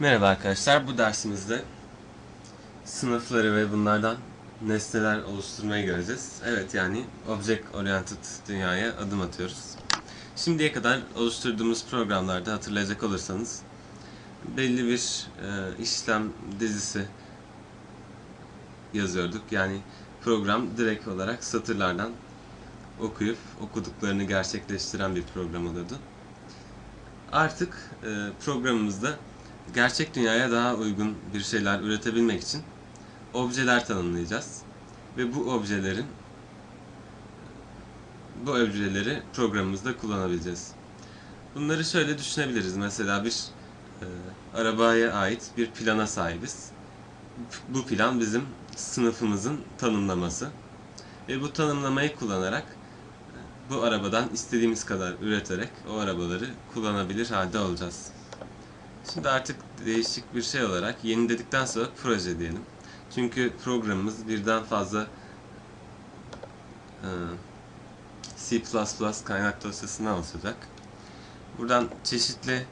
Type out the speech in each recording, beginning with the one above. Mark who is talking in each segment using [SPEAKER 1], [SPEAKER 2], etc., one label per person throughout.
[SPEAKER 1] Merhaba arkadaşlar, bu dersimizde sınıfları ve bunlardan nesneler oluşturmayı göreceğiz. Evet yani Object Oriented dünyaya adım atıyoruz. Şimdiye kadar oluşturduğumuz programlarda hatırlayacak olursanız belli bir e, işlem dizisi yazıyorduk. Yani program direkt olarak satırlardan okuyup okuduklarını gerçekleştiren bir program oluyordu. Artık e, programımızda gerçek dünyaya daha uygun bir şeyler üretebilmek için objeler tanımlayacağız. Ve bu objelerin bu objeleri programımızda kullanabileceğiz. Bunları şöyle düşünebiliriz. Mesela bir e, arabaya ait bir plana sahibiz. Bu plan bizim sınıfımızın tanımlaması. Ve bu tanımlamayı kullanarak e, bu arabadan istediğimiz kadar üreterek o arabaları kullanabilir halde olacağız. Şimdi artık değişik bir şey olarak yeni dedikten sonra proje diyelim. Çünkü programımız birden fazla e, C++ kaynak dosyasından oluşacak. Buradan çeşitli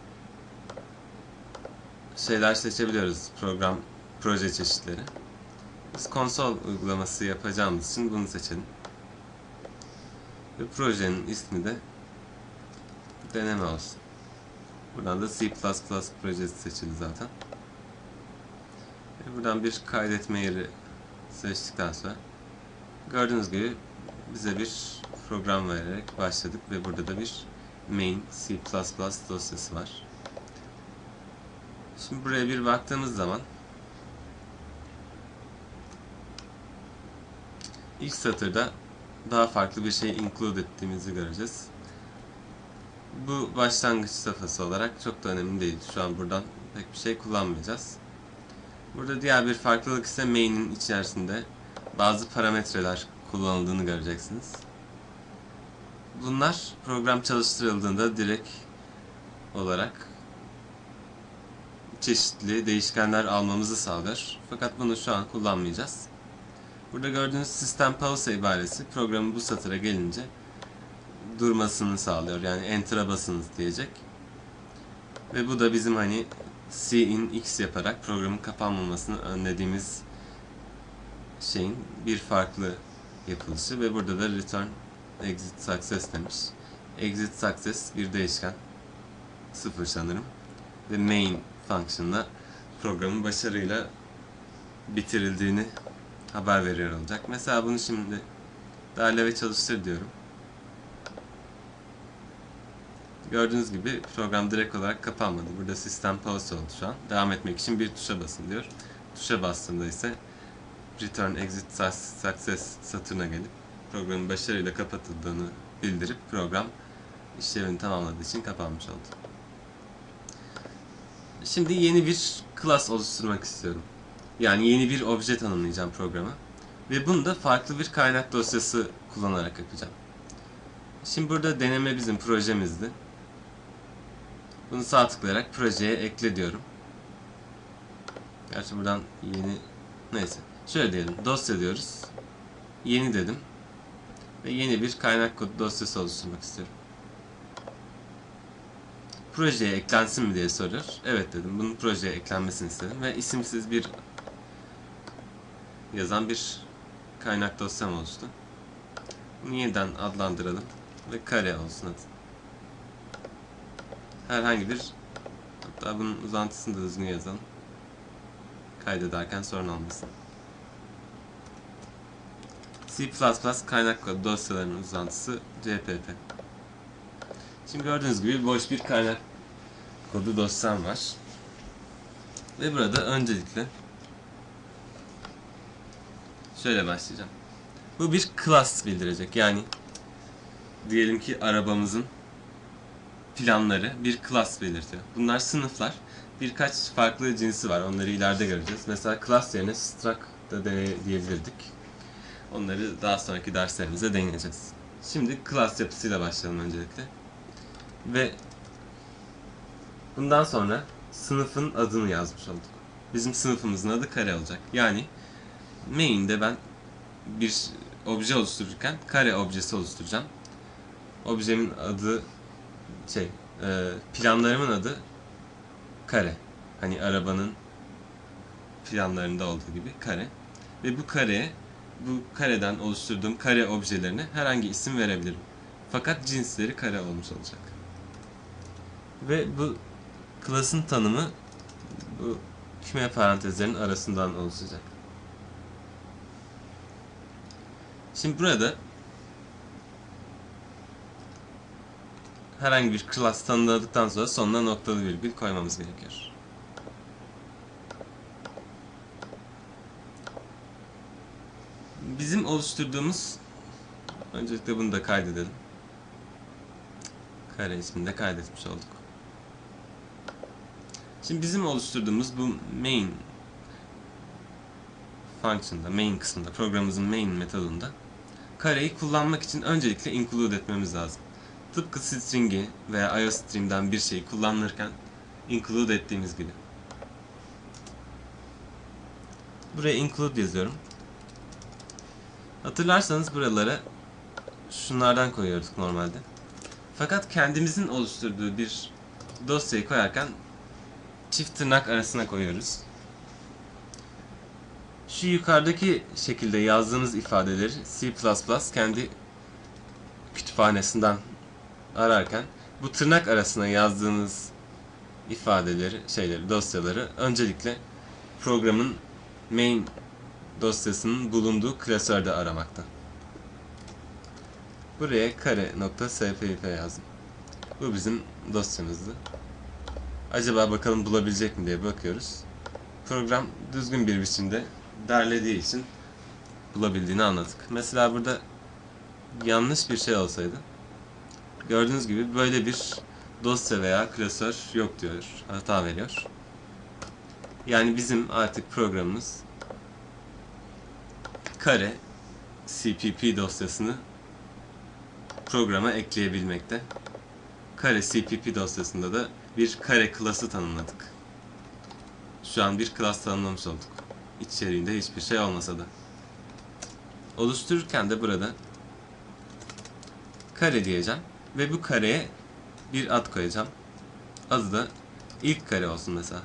[SPEAKER 1] şeyler seçebiliyoruz program proje çeşitleri. Biz konsol uygulaması yapacağımız için bunu seçelim. Ve projenin ismi de deneme olsun. Buradan da C++ projesi seçildi zaten. Ve buradan bir kaydetme yeri seçtikten sonra gördüğünüz gibi bize bir program vererek başladık ve burada da bir main C++ dosyası var. Şimdi buraya bir baktığımız zaman ilk satırda daha farklı bir şey include ettiğimizi göreceğiz. Bu başlangıç safhası olarak çok da önemli değil. Şu an buradan pek bir şey kullanmayacağız. Burada diğer bir farklılık ise main'in içerisinde bazı parametreler kullanıldığını göreceksiniz. Bunlar program çalıştırıldığında direkt olarak çeşitli değişkenler almamızı sağlar. Fakat bunu şu an kullanmayacağız. Burada gördüğünüz sistem pause ibaresi programın bu satıra gelince durmasını sağlıyor. Yani enter'a basınız diyecek. Ve bu da bizim hani C in X yaparak programın kapanmamasını önlediğimiz şeyin bir farklı yapılışı ve burada da return exit success demiş. Exit success bir değişken. Sıfır sanırım. Ve main function'la programın başarıyla bitirildiğini haber veriyor olacak. Mesela bunu şimdi derle ve çalıştır diyorum. Gördüğünüz gibi program direkt olarak kapanmadı. Burada sistem pause oldu şu an. Devam etmek için bir tuşa basın diyor. Tuşa bastığımda ise return exit success satırına gelip programın başarıyla kapatıldığını bildirip program işlevini tamamladığı için kapanmış oldu. Şimdi yeni bir class oluşturmak istiyorum. Yani yeni bir obje tanımlayacağım programa. Ve bunu da farklı bir kaynak dosyası kullanarak yapacağım. Şimdi burada deneme bizim projemizdi. Bunu sağ tıklayarak projeye ekle diyorum. Gerçi buradan yeni neyse. Şöyle diyelim. Dosya diyoruz. Yeni dedim. Ve yeni bir kaynak kodu dosyası oluşturmak istiyorum. Projeye eklensin mi diye soruyor. Evet dedim. Bunun projeye eklenmesini istedim. Ve isimsiz bir yazan bir kaynak dosyam oluştu. Bunu yeniden adlandıralım. Ve kare olsun adı herhangi bir hatta bunun uzantısını da düzgün yazalım. Kaydederken sorun olmasın. C++ kaynak kodu dosyalarının uzantısı CPP. Şimdi gördüğünüz gibi boş bir kaynak kodu dosyam var. Ve burada öncelikle şöyle başlayacağım. Bu bir class bildirecek. Yani diyelim ki arabamızın planları bir class belirtiyor. Bunlar sınıflar. Birkaç farklı cinsi var. Onları ileride göreceğiz. Mesela class yerine struct da diyebilirdik. Onları daha sonraki derslerimizde deneyeceğiz. Şimdi class yapısıyla başlayalım öncelikle. Ve bundan sonra sınıfın adını yazmış olduk. Bizim sınıfımızın adı kare olacak. Yani main'de ben bir obje oluştururken kare objesi oluşturacağım. Objemin adı şey e, planlarımın adı kare. Hani arabanın planlarında olduğu gibi kare. Ve bu kareye bu kareden oluşturduğum kare objelerine herhangi isim verebilirim. Fakat cinsleri kare olmuş olacak. Ve bu class'ın tanımı bu küme parantezlerin arasından oluşacak. Şimdi burada herhangi bir class tanımladıktan sonra sonuna noktalı virgül koymamız gerekiyor. Bizim oluşturduğumuz öncelikle bunu da kaydedelim. Kare ismini de kaydetmiş olduk. Şimdi bizim oluşturduğumuz bu main function'da, main kısmında, programımızın main metodunda kareyi kullanmak için öncelikle include etmemiz lazım. Tıpkı string'i veya IOStream'den bir şeyi kullanırken include ettiğimiz gibi. Buraya include yazıyorum. Hatırlarsanız buralara şunlardan koyuyorduk normalde. Fakat kendimizin oluşturduğu bir dosyayı koyarken çift tırnak arasına koyuyoruz. Şu yukarıdaki şekilde yazdığınız ifadeleri C++ kendi kütüphanesinden ararken bu tırnak arasına yazdığınız ifadeleri, şeyleri, dosyaları öncelikle programın main dosyasının bulunduğu klasörde aramakta. Buraya kare.spip yazdım. Bu bizim dosyamızdı. Acaba bakalım bulabilecek mi diye bakıyoruz. Program düzgün bir biçimde derlediği için bulabildiğini anladık. Mesela burada yanlış bir şey olsaydı gördüğünüz gibi böyle bir dosya veya klasör yok diyor. Hata veriyor. Yani bizim artık programımız kare CPP dosyasını programa ekleyebilmekte. Kare CPP dosyasında da bir kare klası tanımladık. Şu an bir klas tanımlamış olduk. İçeriğinde hiçbir şey olmasa da. Oluştururken de burada kare diyeceğim ve bu kareye bir ad koyacağım. Adı da ilk kare olsun mesela.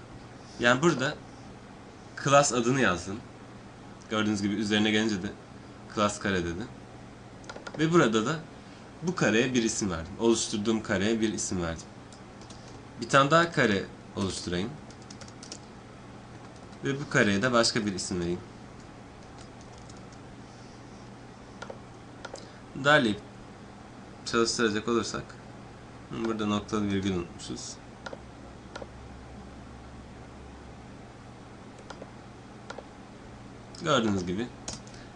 [SPEAKER 1] Yani burada class adını yazdım. Gördüğünüz gibi üzerine gelince de class kare dedi. Ve burada da bu kareye bir isim verdim. Oluşturduğum kareye bir isim verdim. Bir tane daha kare oluşturayım. Ve bu kareye de başka bir isim vereyim. Derleyip çalıştıracak olursak burada noktalı virgül unutmuşuz. Gördüğünüz gibi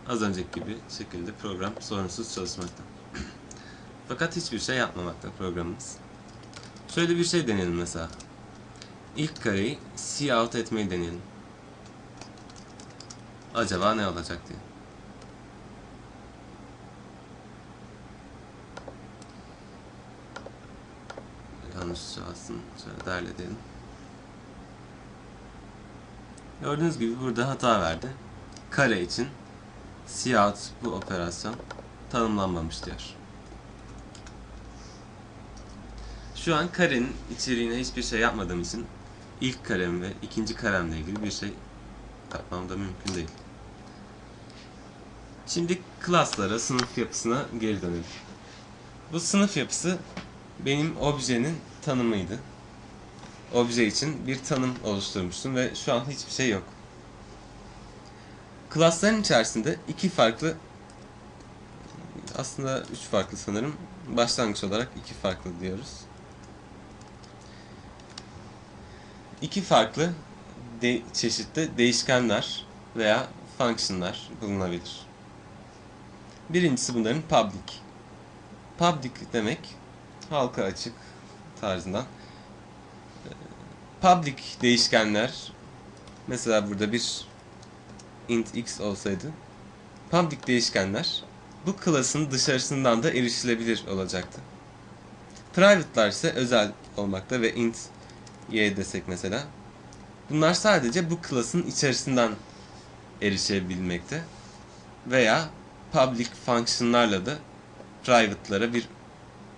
[SPEAKER 1] az önceki gibi şekilde program sorunsuz çalışmakta. Fakat hiçbir şey yapmamakta programımız. Şöyle bir şey deneyelim mesela. İlk kareyi C out etmeyi deneyelim. Acaba ne olacak diye. Yanlış yazsın. Şöyle derledelim. Gördüğünüz gibi burada hata verdi. Kare için out bu operasyon tanımlanmamış diyor. Şu an karenin içeriğine hiçbir şey yapmadığım için ilk karem ve ikinci karemle ilgili bir şey yapmam da mümkün değil. Şimdi klaslara, sınıf yapısına geri dönelim. Bu sınıf yapısı benim objenin tanımıydı. Obje için bir tanım oluşturmuştum ve şu an hiçbir şey yok. Klasların içerisinde iki farklı aslında üç farklı sanırım. Başlangıç olarak iki farklı diyoruz. İki farklı de çeşitli değişkenler veya fonksiyonlar bulunabilir. Birincisi bunların public. Public demek halka açık tarzından. Public değişkenler mesela burada bir int x olsaydı public değişkenler bu klasın dışarısından da erişilebilir olacaktı. Private'lar ise özel olmakta ve int y desek mesela. Bunlar sadece bu klasın içerisinden erişebilmekte veya public function'larla da private'lara bir